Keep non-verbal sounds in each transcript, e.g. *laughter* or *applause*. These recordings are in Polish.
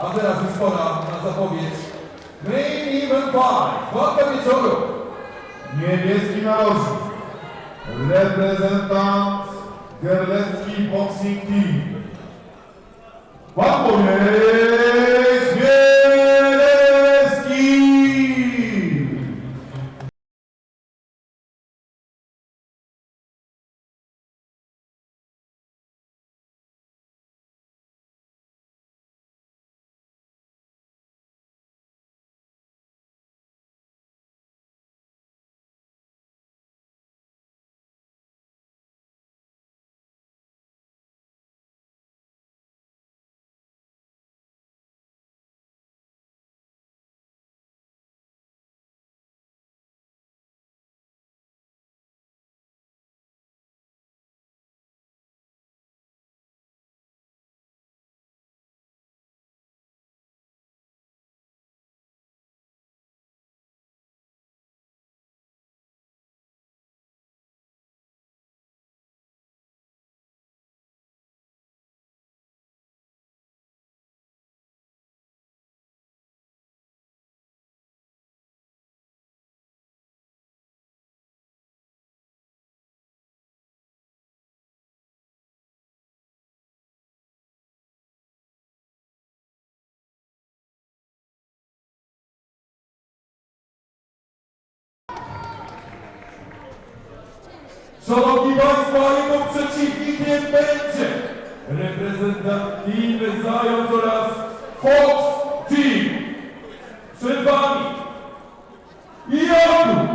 A teraz już pora na zapowiedź. Main Event 5, walka wieczoru. Niebieski narożnik. Reprezentant Gerlecki Boxing Team. Pan Wojciech Szanowni Państwo, jego przeciwnikiem będzie. Reprezentant Team Zając oraz Fox Team. Przed Wami. Jakub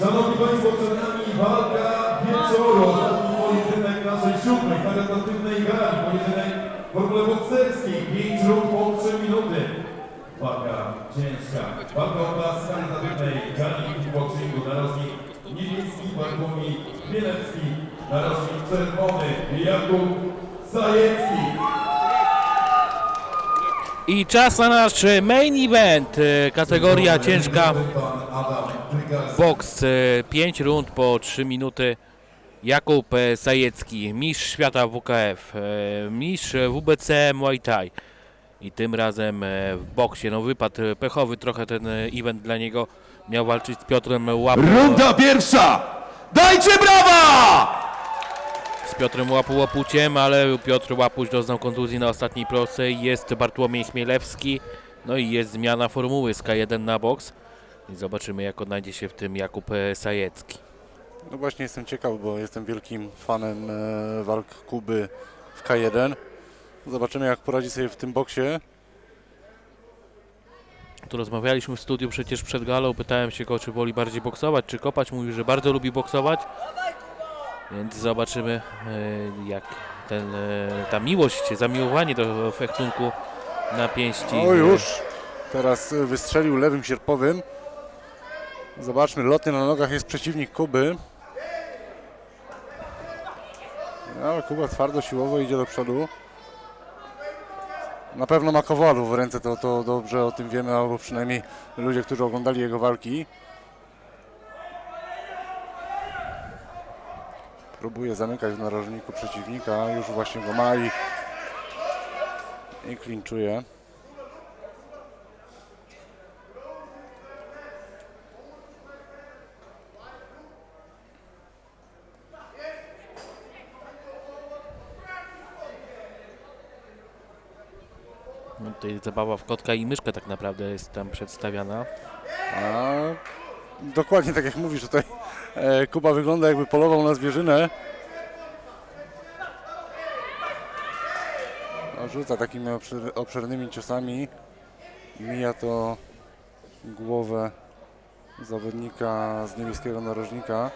Szanowni Państwo, przed nami walka wieczoru. Ostatni pojedynek naszej siódmej, charytatywnej gali. Pojedynek w formule bokserskiej. 5 rund po 3 minuty. Walka ciężka. Walka o klas charytatywnej gali boxingu. Narożnik niebieski Bartłomiej Mielewski. Narożnik czerwony Jakub Zajecki. I czas na nasz main event, kategoria ciężka Pan Adam. Boks, 5 rund po 3 minuty. Jakub e, Sajecki, mistrz świata WKF, e, mistrz WBC Muay Thai. I tym razem e, w boksie, no wypadł e, pechowy trochę ten e, event dla niego. Miał walczyć z Piotrem Łapą. Runda pierwsza! Dajcie brawa! z Piotrem Łapu Łapuciem, ale Piotr Łapuś doznał kontuzji na ostatniej prostej. Jest Bartłomiej Chmielewski, no i jest zmiana formuły z K1 na boks. I zobaczymy, jak odnajdzie się w tym Jakub e, Sajecki. No właśnie jestem ciekaw, bo jestem wielkim fanem e, walk Kuby w K1. Zobaczymy jak poradzi sobie w tym boksie. Tu rozmawialiśmy w studiu przecież przed galą, pytałem się go, czy woli bardziej boksować, czy kopać. Mówi, że bardzo lubi boksować. Więc zobaczymy, e, jak ten, ta miłość, zamiłowanie do fechtunku na pięści. O już! Teraz wystrzelił lewym sierpowym. Zobaczmy, lotny na nogach jest przeciwnik Kuby. No, Ale Kuba twardo, siłowo idzie do przodu. Na pewno ma kowalów w ręce, to, to dobrze o tym wiemy, albo przynajmniej ludzie, którzy oglądali jego walki. Próbuje zamykać w narożniku przeciwnika, już właśnie go ma i, i klinczuje. No, tutaj zabawa w kotka i myszkę tak naprawdę jest tam przedstawiana. A, dokładnie tak jak mówisz, tutaj e, Kuba wygląda jakby polował na zwierzynę. Rzuca takimi obszer, obszernymi ciosami. Mija to głowę zawodnika z niebieskiego narożnika.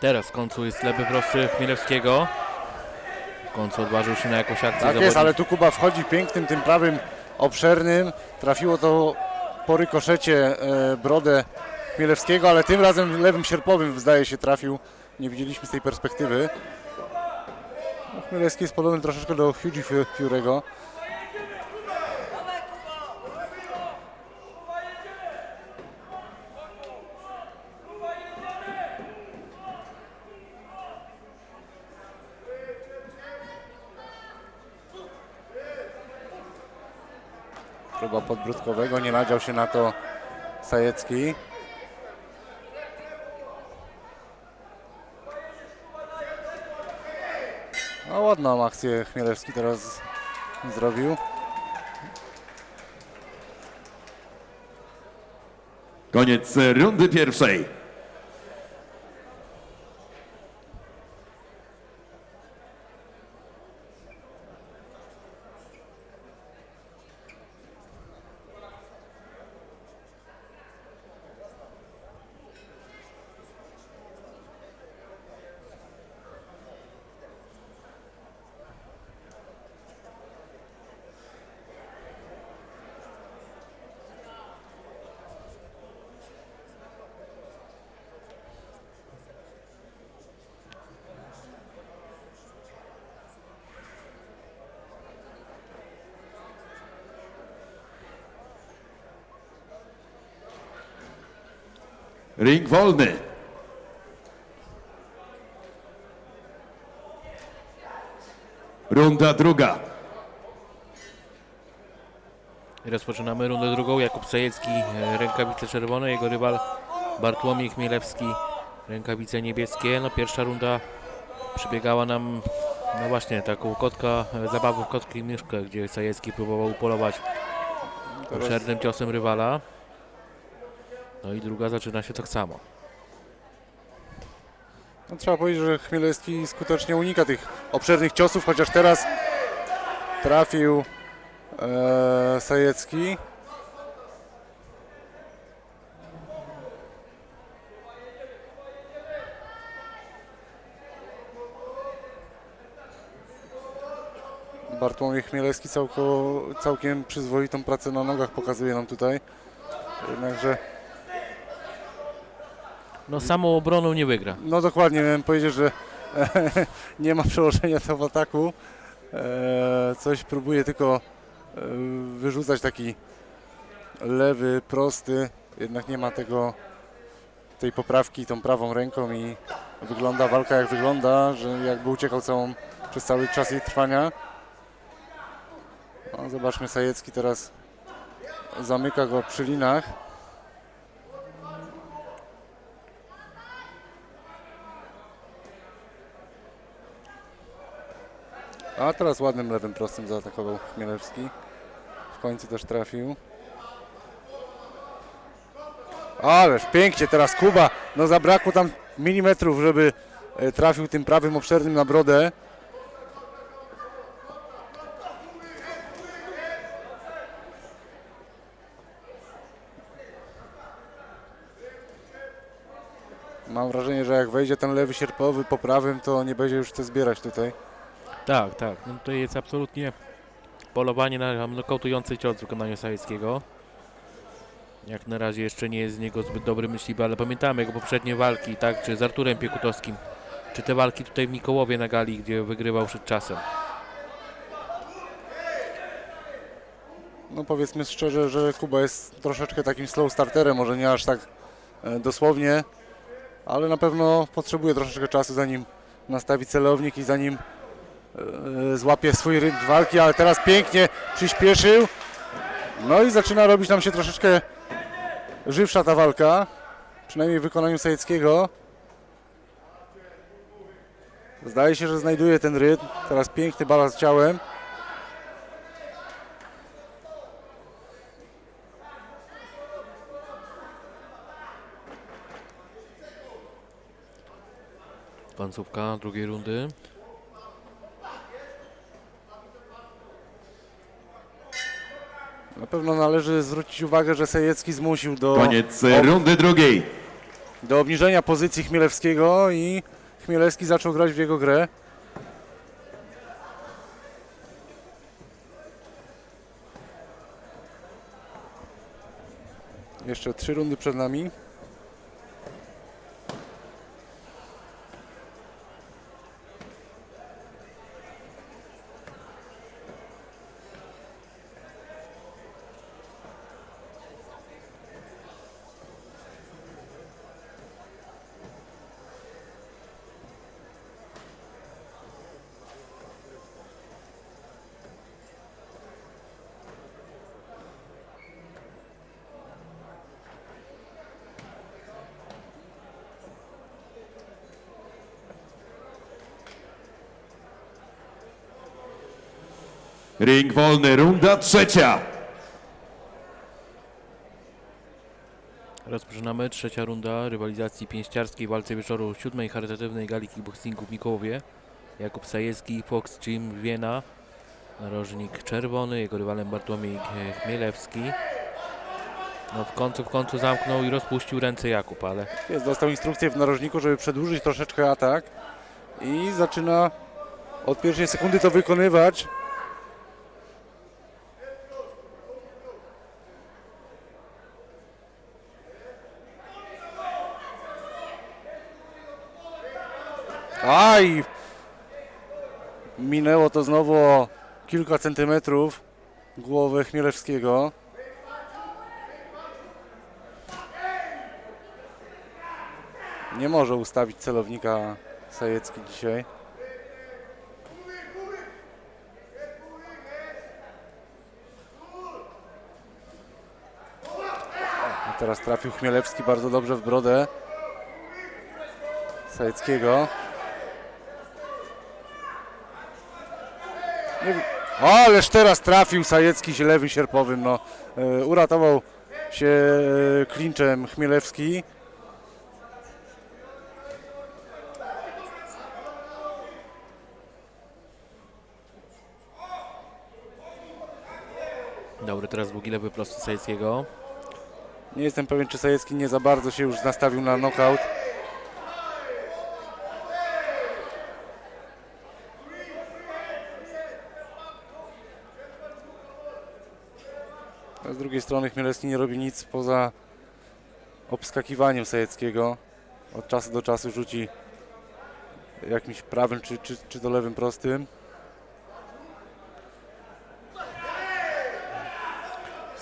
Teraz w końcu jest lewy prosty Chmielewskiego. W końcu odważył się na jakąś akcję Tak jest, ale tu Kuba wchodzi pięknym, tym prawym obszernym. Trafiło to po rykoszecie e, brodę Chmielewskiego, ale tym razem lewym sierpowym zdaje się trafił. Nie widzieliśmy z tej perspektywy. No, Chmielewski jest podobny troszeczkę do Hughie Fu- Podbródkowego, nie nadział się na to Sajecki. No ładną akcję Chmielewski teraz zrobił. Koniec rundy pierwszej. Ring wolny. Runda druga. I Rozpoczynamy rundę drugą. Jakub Sajecki, e, rękawice czerwone. Jego rywal Bartłomiej Chmielewski, rękawice niebieskie. No pierwsza runda przybiegała nam, no właśnie, taką kotka, e, zabawę w kotkę i myszkę, gdzie Sajecki próbował upolować obszernym ciosem rywala. No i druga zaczyna się tak samo. No, trzeba powiedzieć, że Chmielewski skutecznie unika tych obszernych ciosów, chociaż teraz trafił e, Sajecki. Bartłomiej Chmielewski całko, całkiem przyzwoitą pracę na nogach pokazuje nam tutaj. Jednakże No samą obroną nie wygra. no dokładnie, miałem powiedzieć, że *laughs* nie ma przełożenia to w ataku. E, coś próbuje tylko e, wyrzucać taki lewy, prosty, jednak nie ma tego tej poprawki tą prawą ręką i wygląda walka jak wygląda, że jakby uciekał całą, przez cały czas jej trwania. No, zobaczmy, Sajecki teraz zamyka go przy linach. A teraz ładnym lewym prostym zaatakował Chmielewski. W końcu też trafił. Ależ pięknie teraz Kuba. No zabrakło tam milimetrów, żeby e, trafił tym prawym obszernym na brodę. Mam wrażenie, że jak wejdzie ten lewy sierpowy po prawym, to nie będzie już co zbierać tutaj. Tak, tak. No to jest absolutnie polowanie na nokautujący cios w wykonaniu. Jak na razie jeszcze nie jest z niego zbyt dobry myśliwy, ale pamiętamy jego poprzednie walki, tak, czy z Arturem Piekutowskim, czy te walki tutaj w Mikołowie na gali, gdzie wygrywał przed czasem. No powiedzmy szczerze, że Kuba jest troszeczkę takim slow starterem, może nie aż tak e, dosłownie, ale na pewno potrzebuje troszeczkę czasu zanim nastawi celownik i zanim złapie swój rytm walki, ale teraz pięknie przyspieszył. No i zaczyna robić nam się troszeczkę żywsza ta walka, przynajmniej w wykonaniu Sajeckiego. Zdaje się, że znajduje ten rytm. Teraz piękny balans ciałem. Końcówka drugiej rundy. Pewno należy zwrócić uwagę, że Sejecki zmusił do, Koniec ob- rundy drugiej. do obniżenia pozycji Chmielewskiego i Chmielewski zaczął grać w jego grę. Jeszcze trzy rundy przed nami. Ring wolny, runda trzecia. Rozpoczynamy trzecia runda rywalizacji pięściarskiej w walce wieczoru siódmej charytatywnej gali kickboxingu w Mikołowie. Jakub Sajewski, Fox Team Wiena, narożnik czerwony, jego rywalem Bartłomiej Chmielewski. No w końcu, w końcu zamknął i rozpuścił ręce Jakub, ale Jest, dostał instrukcję w narożniku, żeby przedłużyć troszeczkę atak i zaczyna od pierwszej sekundy to wykonywać. Aj! Minęło to znowu o kilka centymetrów głowę Chmielewskiego. Nie może ustawić celownika Sajecki dzisiaj. A teraz trafił Chmielewski bardzo dobrze w brodę Sajeckiego. Nie Ależ teraz trafił Sajecki się lewym sierpowym. No, e, uratował się e, klinczem Chmielewski. dobry teraz długi lewy prosty Sajeckiego. Nie jestem pewien, czy Sajecki nie za bardzo się już nastawił na knockout. Drugiej strony Chmielewski nie robi nic poza obskakiwaniem Sajeckiego. Od czasu do czasu rzuci jakimś prawym czy, czy, czy to lewym prostym.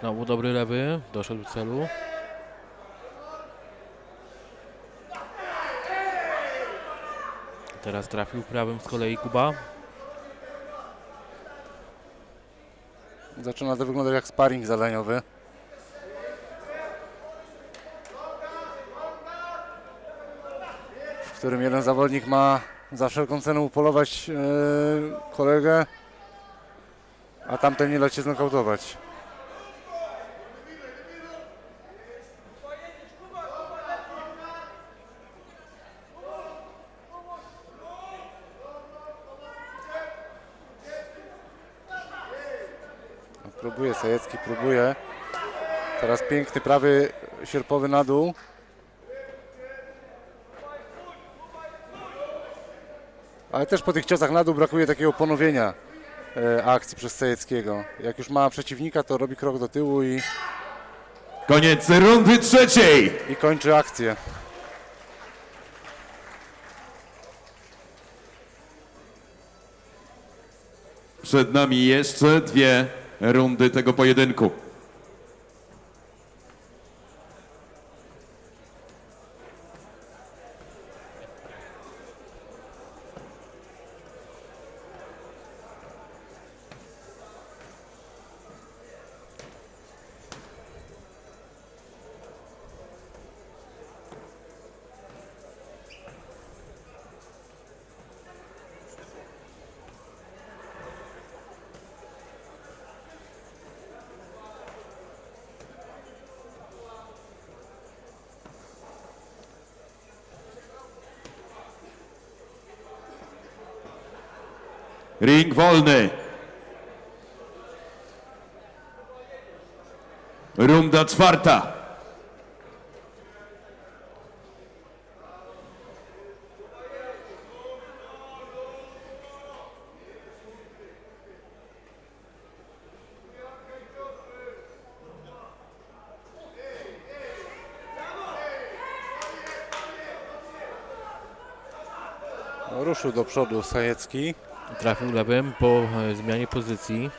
Znowu dobry lewy, doszedł do celu. Teraz trafił prawym z kolei Kuba. Zaczyna to wyglądać jak sparring zadaniowy. W którym jeden zawodnik ma za wszelką cenę upolować e, kolegę, a tamten nie dać się znokautować. No, Próbuje Sajecki, próbuje. Teraz piękny prawy sierpowy na dół. Ale też po tych ciosach na dół brakuje takiego ponowienia e, akcji przez Sajeckiego. Jak już ma przeciwnika, to robi krok do tyłu i, Koniec rundy trzeciej. i kończy akcję. Przed nami jeszcze dwie rundy tego pojedynku. Ring wolny. Runda czwarta. No, ruszył do przodu Sajecki. Trafił lewym po e, zmianie pozycji.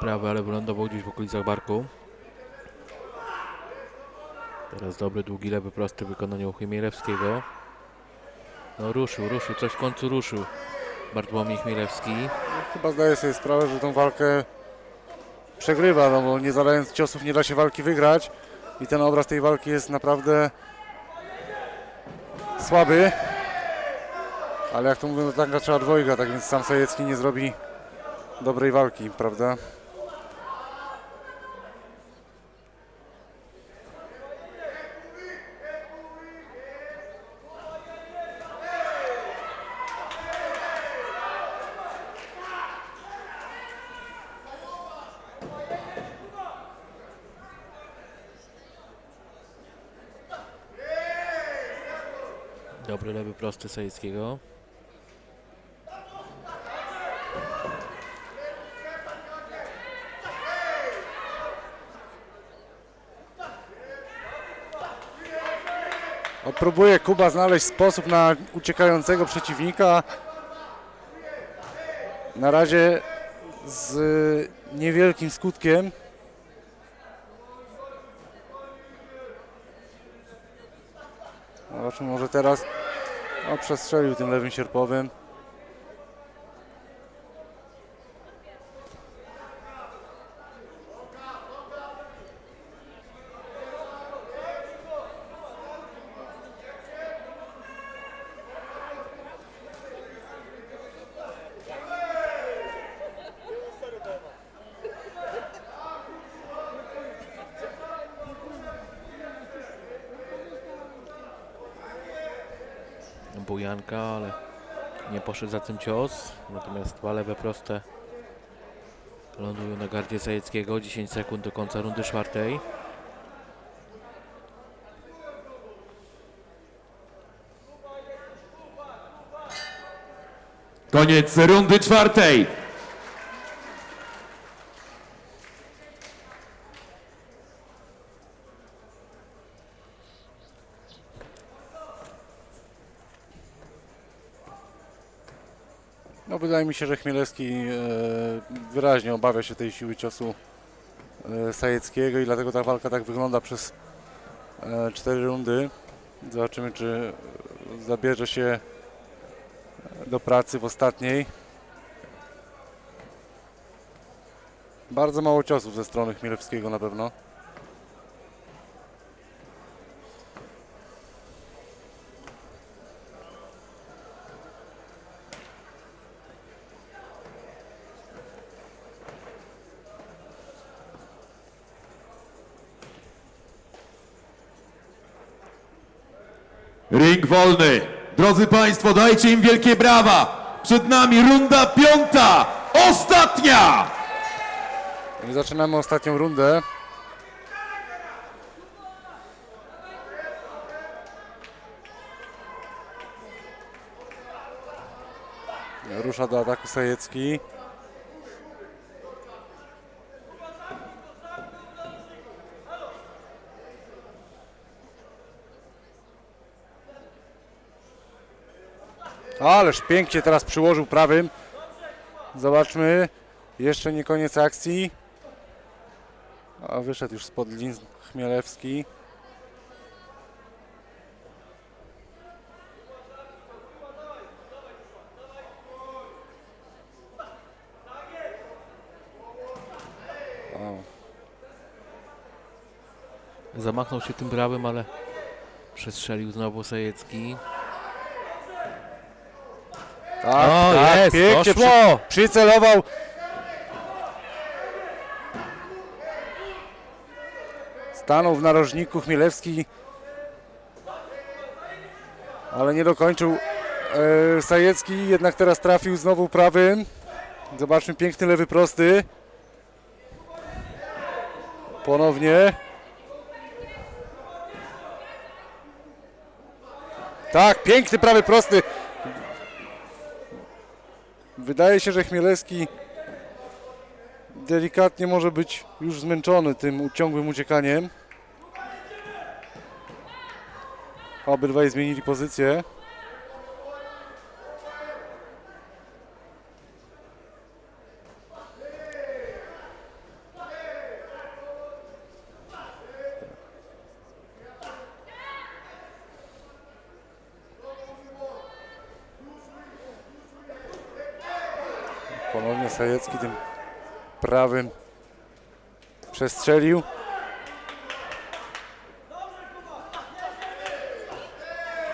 Prawy, ale wylądował gdzieś w okolicach barku. Teraz dobry, długi, lewy, prosty w wykonaniu Chmielewskiego. No ruszył, ruszył, coś w końcu ruszył. Bartłomiej Chmielewski. Chyba zdaje sobie sprawę, że tą walkę przegrywa, no bo nie zadając ciosów nie da się walki wygrać. I ten obraz tej walki jest naprawdę słaby. Ale jak to mówią, to taka trzeba dwojga, tak więc sam Sajecki nie zrobi dobrej walki, prawda? Lewy, prosty Sajeckiego. No, próbuje Kuba znaleźć sposób na uciekającego przeciwnika. Na razie z niewielkim skutkiem. Zobaczymy, może teraz no, przestrzelił tym lewym sierpowym. Ale nie poszedł za tym cios. Natomiast dwa lewe proste lądują na gardzie Sajeckiego. 10 sekund do końca rundy czwartej. Koniec rundy czwartej. Mi się, że Chmielewski e, wyraźnie obawia się tej siły ciosu e, Sajeckiego i dlatego ta walka tak wygląda przez e, cztery rundy. Zobaczymy, czy zabierze się do pracy w ostatniej. Bardzo mało ciosów ze strony Chmielewskiego na pewno. Ring wolny. Drodzy Państwo, dajcie im wielkie brawa. Przed nami runda piąta, ostatnia. Zaczynamy ostatnią rundę. Rusza do ataku Sajecki. Ależ pięknie teraz przyłożył prawym. Zobaczmy. Jeszcze nie koniec akcji. A wyszedł już spod lin Chmielewski. Zamachnął się tym prawym, ale przestrzelił znowu Sajecki. Tak, O, tak, jest, pięknie! Przy, przycelował. Stanął w narożniku Chmielewski, ale nie dokończył. E, Sajecki jednak teraz trafił znowu prawym. Zobaczmy piękny lewy prosty. Ponownie. Tak, piękny prawy prosty. Wydaje się, że Chmielewski delikatnie może być już zmęczony tym ciągłym uciekaniem. Obydwaj zmienili pozycję. Sajecki tym prawym przestrzelił.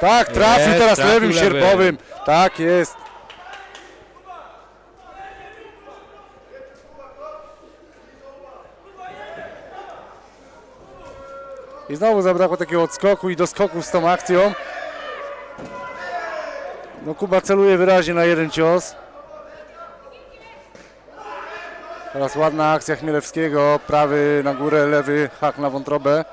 Tak, trafił Jest, teraz trafił lewym lewym. sierpowym. Tak jest. I znowu zabrakło takiego odskoku i doskoku z tą akcją. No Kuba celuje wyraźnie na jeden cios. Teraz ładna akcja Chmielewskiego, prawy na górę, lewy hak na wątrobę.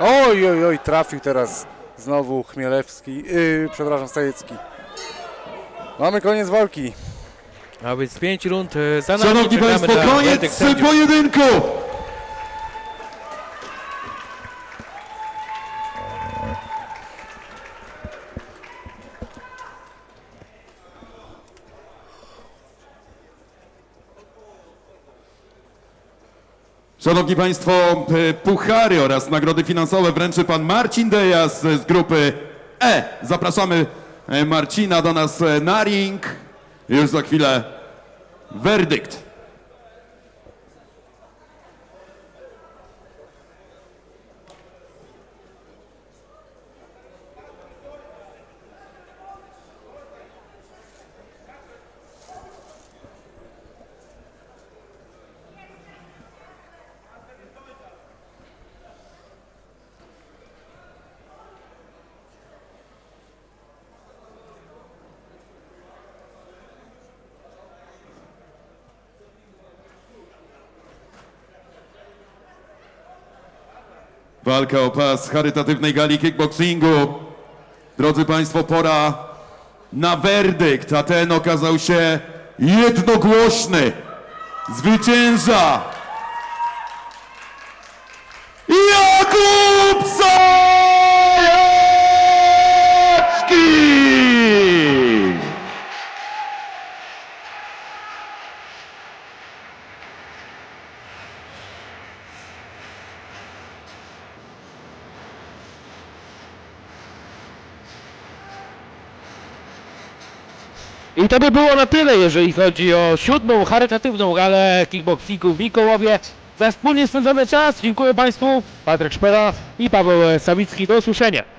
Oj, oj, oj, trafił teraz znowu Chmielewski, yy, przepraszam, Stajecki. Mamy koniec walki. A więc 5 rund e, za nami. Szanowni Państwo, koniec pojedynku. Szanowni Państwo, p- puchary oraz nagrody finansowe wręczy Pan Marcin Dejas z grupy E. Zapraszamy e, Marcina do nas e, na ring. Już za chwilę werdykt. Walka o pas charytatywnej gali kickboxingu. Drodzy Państwo, pora na werdykt, a ten okazał się jednogłośny. Zwycięża I to by było na tyle, jeżeli chodzi o siódmą charytatywną galę kickboxingu w Mikołowie. Za wspólnie spędzony czas dziękuję Państwu, Patryk Szpera i Paweł Sawicki. Do usłyszenia.